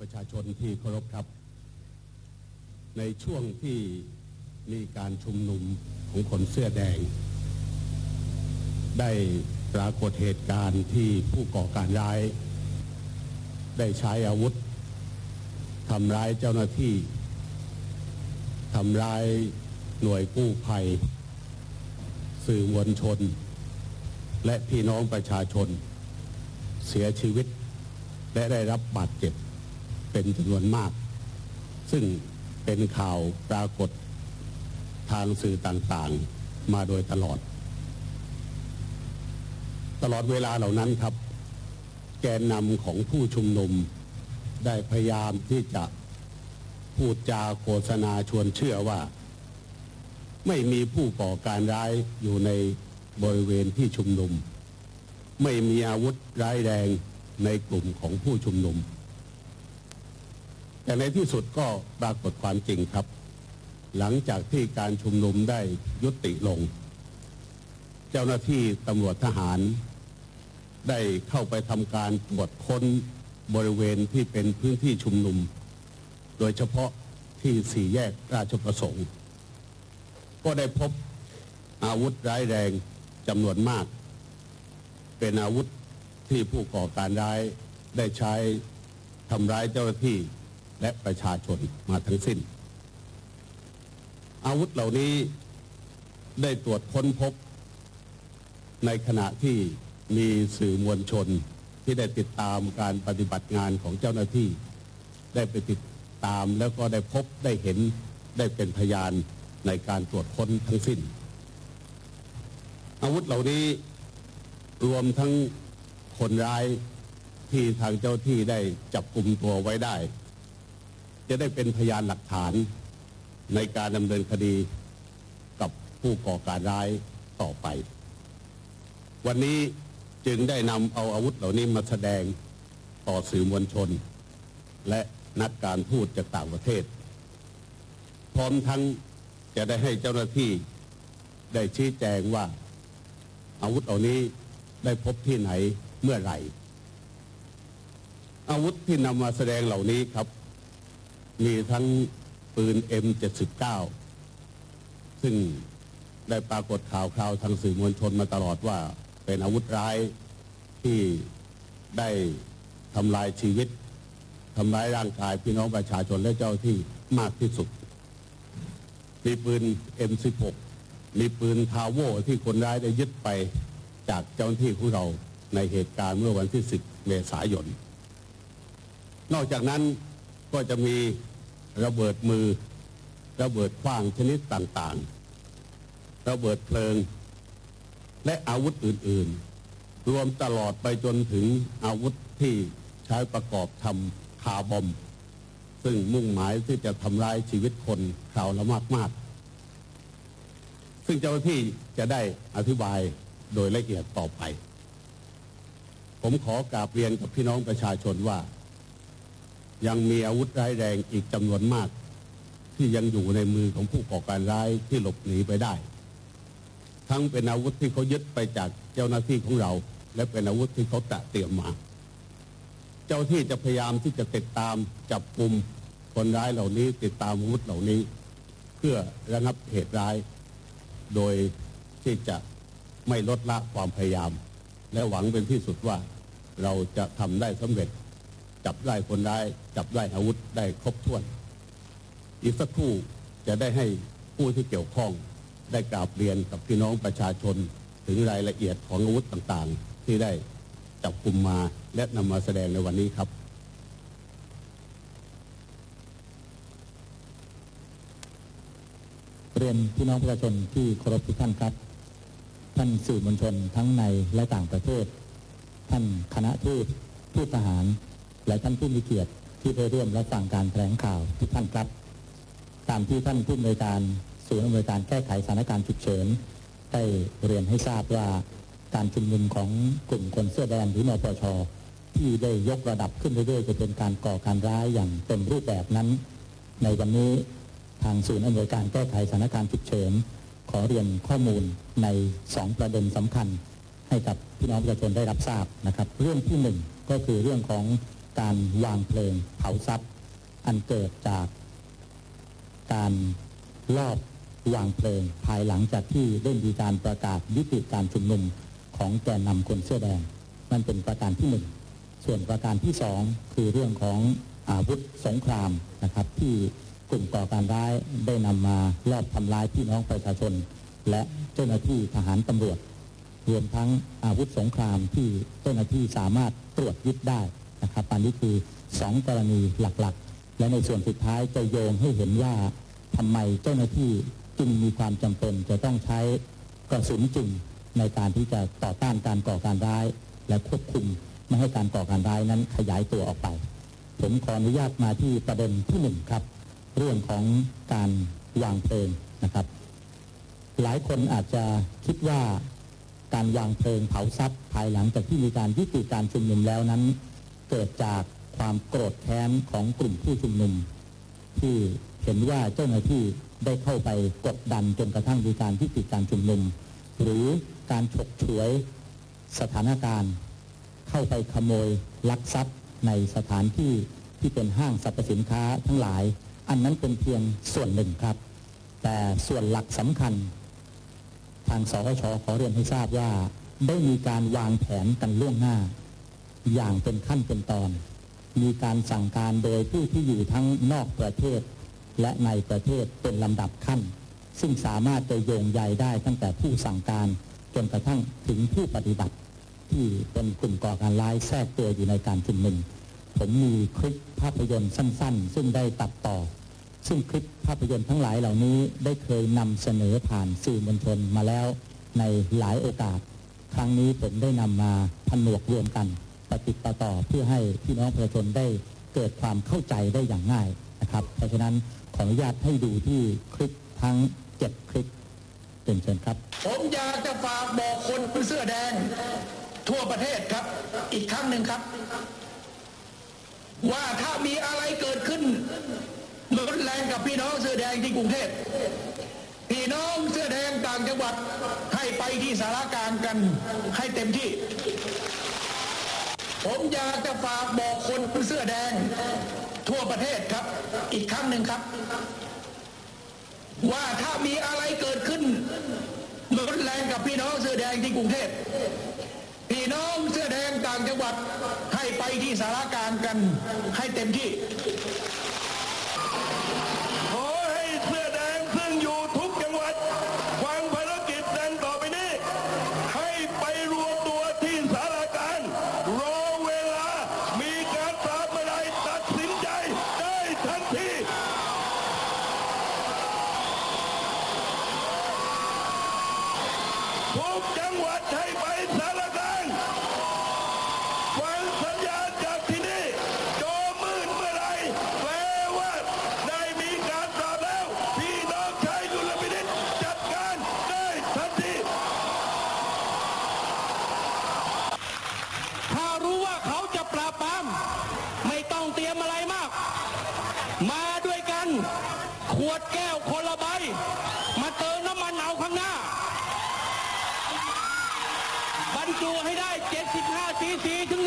ประชาชนที่เคารพครับ ในช่วงที่มีการชุมนุมของคนเสื้อแดง ได้ปรากฏเหตุการณ์ที่ผู้ก่อการร้าย ได้ใช้อาวุธทำร้ายเจ้าหน้าที่ทำร้ายหน่วยกู้ภัย สื่อมวลชน และพี่น้องประชาชน เสียชีวิต และได้รับบาดเจ็บ เป็นจำนวนมาก ซึ่งเป็นข่าวปรากฏทางสื่อต่างๆมาโดยตลอด ตลอดเวลาเหล่านั้นครับ แกนนำของผู้ชุมนุมได้พยายามที่จะพูดจาโฆษณาชวนเชื่อว่า ไม่มีผู้ก่อการร้ายอยู่ในบริเวณที่ชุมนุม ไม่มีอาวุธร้ายแรงในกลุ่มของผู้ชุมนุม แต่ในที่สุดก็ปรากฏความจริงครับ หลังจากที่การชุมนุมได้ยุติลง เจ้าหน้าที่ตำรวจทหาร ได้เข้าไปทำการตรวจค้นบริเวณที่เป็นพื้นที่ชุมนุม โดยเฉพาะที่สี่แยกราชประสงค์ ก็ได้พบอาวุธร้ายแรงจำนวนมาก เป็นอาวุธที่ผู้ก่อการร้ายได้ใช้ทำร้ายเจ้าหน้าที่ และประชาชนมาทั้งสิ้น อาวุธเหล่านี้ได้ตรวจค้นพบ ในขณะที่มีสื่อมวลชนที่ได้ติดตามการปฏิบัติงานของเจ้าหน้าที่ ได้ไปติดตามแล้วก็ได้พบได้เห็นได้เป็นพยานในการตรวจค้นทั้งสิ้น อาวุธเหล่านี้รวมทั้งคนร้ายที่ทางเจ้าที่ได้จับกลุ่มตัวไว้ได้ จะได้เป็นพยานหลักฐานในการดำเนินคดีกับผู้ก่อการร้ายต่อไป วันนี้จึงได้นำเอาอาวุธเหล่านี้มาแสดงต่อสื่อมวลชน และนักการทูตจากต่างประเทศ พร้อมทั้งจะได้ให้เจ้าหน้าที่ได้ชี้แจงว่า อาวุธเหล่านี้ได้พบที่ไหนเมื่อไหร่ อาวุธที่นำมาแสดงเหล่านี้ครับ มีทั้งปืน M79 ซึ่งได้ปรากฏข่าวคราวทางสื่อมวลชนมาตลอดว่า เป็นอาวุธร้ายที่ได้ทำลายชีวิตทำร้ายร่างกายพี่น้องประชาชนและเจ้าที่มากที่สุด มีปืน M16 มีปืนทาโวที่คนร้ายได้ยึดไปจากเจ้าหน้าที่ของเราในเหตุการณ์เมื่อวันที่ 10 เมษายน นอกจากนั้น ก็จะมีระเบิดมือ ระเบิดขว้างชนิดต่างๆ ระเบิดเพลิง และอาวุธอื่นๆ รวมตลอดไปจนถึงอาวุธที่ใช้ประกอบทำคาบอม ซึ่งมุ่งหมายที่จะทำร้ายชีวิตคนคราวละมากๆ ซึ่งเจ้าหน้าที่จะได้อธิบายโดยละเอียดต่อไป ผมขอกราบเรียนกับพี่น้องประชาชนว่า ยังมีอาวุธร้ายแรงอีกจำนวนมาก ที่ยังอยู่ในมือของผู้ก่อการร้ายที่หลบหนีไปได้ ทั้งเป็นอาวุธที่เขายึดไปจากเจ้าหน้าที่ของเรา และเป็นอาวุธที่เขาตะเตรียมมา เจ้าที่จะพยายามที่จะติดตามจับกลุ่มคนร้ายเหล่านี้ ติดตามอาวุธเหล่านี้ เพื่อระงับเหตุร้าย โดยที่จะไม่ลดละความพยายาม และหวังเป็นที่สุดว่าเราจะทำได้สำเร็จ จับได้คนร้าย จับได้อาวุธได้ครบถ้วน อีกสักครู่จะได้ให้ผู้ที่เกี่ยวข้องได้กราบเรียนกับพี่น้องประชาชน ถึงรายละเอียดของอาวุธต่างๆ ที่ได้จับกลุ่มมาและนำมาแสดงในวันนี้ครับเรียนพี่น้องประชาชนที่เคารพทุกท่านครับ ท่านสื่อมวลชนทั้งในและต่างประเทศ ท่านคณะทูตทูตทหาร และท่านผู้มีเกียรติที่ไปร่วมรับฟังการแถลงข่าวทุกท่านครับ ตามที่ท่านผู้อำนวยการศูนย์อำนวยการแก้ไขสถานการณ์ฉุกเฉินได้เรียนให้ทราบว่าการชุมนุมของกลุ่มคนเสื้อแดงหรือนปชที่ได้ยกระดับขึ้นเรื่อยๆจะเป็นการก่อการร้ายอย่างเต็มรูปแบบนั้น ในวันนี้ทางศูนย์อำนวยการแก้ไขสถานการณ์ฉุกเฉินขอเรียนข้อมูลใน 2 ประเด็นสำคัญ ให้กับพี่น้องประชาชนได้รับทราบนะครับ เรื่องที่หนึ่งก็คือเรื่องของ การวางเพลิงเผาทรัพย์ อันเกิดจากการลอบวางเพลิงภายหลังจากที่ได้มีการประกาศยุติการชุมนุมของแกนนำคนเสื้อแดงนั่นเป็นประการที่หนึ่งส่วนประการที่สองคือเรื่องของอาวุธสงครามนะครับที่กลุ่มก่อการร้ายได้นำมาลอบทำร้ายพี่น้องประชาชน และเจ้าหน้าที่ทหารตำรวจ รวมทั้งอาวุธสงครามที่เจ้าหน้าที่สามารถตรวจยึดได้ นะครับอันนี้คือสองกรณีหลักๆ และในส่วนสุดท้ายจะโยงให้เห็นว่าทำไมเจ้าหน้าที่จึงมีความจำเป็น จะต้องใช้กระสุนจริงในการที่จะต่อต้านการก่อการร้าย และควบคุมไม่ให้การก่อการร้ายนั้นขยายตัวออกไป ผมขออนุญาตมาที่ประเด็นที่หนึ่งครับ เรื่องของการวางเพลิงนะครับ หลายคนอาจจะคิดว่าการวางเพลิงเผาทรัพย์ภายหลังจากที่มีการยุติการชุมนุมแล้วนั้น เกิดจากความโกรธแค้นของกลุ่มผู้ชุมนุม ที่เห็นว่าเจ้าหน้าที่ได้เข้าไปกดดันจนกระทั่งมีการยุติการชุมนุม หรือการฉกฉวยสถานการณ์ เข้าไปขโมยลักทรัพย์ในสถานที่ที่เป็นห้างสรรพสินค้าทั้งหลาย อันนั้นเป็นเพียงส่วนหนึ่งครับ แต่ส่วนหลักสำคัญ ทางสวชขอเรียนให้ทราบว่าได้มีการวางแผนกันล่วงหน้า อย่างเป็นขั้นเป็นตอน มีการสั่งการโดยผู้ที่อยู่ทั้งนอกประเทศ และในประเทศเป็นลำดับขั้น ซึ่งสามารถจะโยงใยได้ตั้งแต่ผู้สั่งการจนกระทั่งถึงผู้ปฏิบัติ ที่เป็นกลุ่มก่อการร้ายแทรกตัวอยู่ในการชุมนุมผมมีคลิปภาพยนตร์สั้น ๆ ซึ่งได้ตัดต่อ ซึ่งคลิปภาพยนตร์ทั้งหลายเหล่านี้ได้เคยนำเสนอผ่านสื่อมวลชนมาแล้วในหลายโอกาส ครั้งนี้ผมได้นำมาผนวกรวมกัน ปฏิดปต่อเพื่อให้พี่น้องประชาชนได้เกิดความเข้าใจได้อย่างง่ายนะครับ เพราะฉะนั้นขออนุญาตให้ดูที่คลิปทั้งเจ็ดคลิปเป็นเชิญครับ ผมอยากจะฝากบอกคนเสื้อแดง ทั่วประเทศครับ อีกครั้งหนึ่งครับ ว่าถ้ามีอะไรเกิดขึ้นรุนแรงกับพี่น้องเสื้อแดงที่กรุงเทพพี่น้องเสื้อแดงต่างจังหวัดให้ไปที่สารกลางกันให้เต็มที่ ผมอยากจะฝากบอกคนเสื้อแดง ทั่วประเทศครับ อีกครั้งหนึ่งครับ ว่าถ้ามีอะไรเกิดขึ้นรุนแรงกับพี่น้องเสื้อแดงที่กรุงเทพพี่น้องเสื้อแดงต่างจังหวัดให้ไปที่สารกลางกันให้เต็มที่ Olímpico